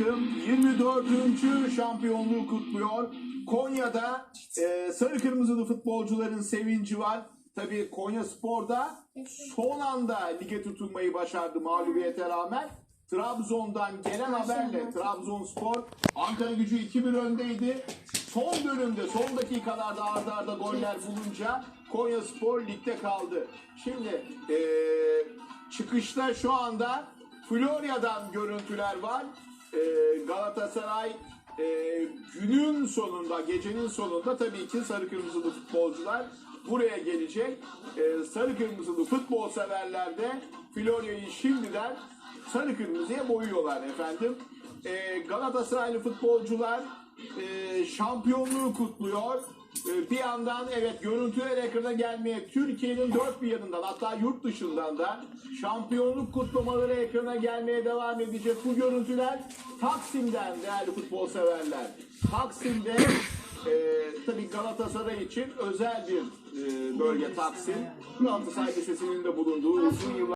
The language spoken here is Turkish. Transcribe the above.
takım 24. şampiyonluğu kutluyor. Konya'da e, sarı kırmızılı futbolcuların sevinci var. Tabii Konya Spor'da son anda lige tutunmayı başardı mağlubiyete rağmen. Trabzon'dan gelen haberle Trabzonspor Ankara gücü 2-1 öndeydi. Son bölümde son dakikalarda arda arda goller bulunca Konya Spor ligde kaldı. Şimdi e, çıkışta şu anda Florya'dan görüntüler var. Ee, Galatasaray e, günün sonunda, gecenin sonunda tabii ki sarı kırmızılı futbolcular buraya gelecek. Ee, sarı kırmızılı futbol severler de Florya'yı şimdiden sarı kırmızıya boyuyorlar efendim. Ee, Galatasaraylı futbolcular e, şampiyonluğu kutluyor. Ee, bir yandan evet görüntüler ekrana gelmeye Türkiye'nin dört bir yanından hatta yurt dışından da şampiyonluk kutlamaları ekrana gelmeye devam edecek. Bu görüntüler Taksim'den değerli futbol severler. Taksim'de e, tabii Galatasaray için özel bir e, bölge Taksim. Galatasaray Lisesi'nin de bulunduğu uzun yıllar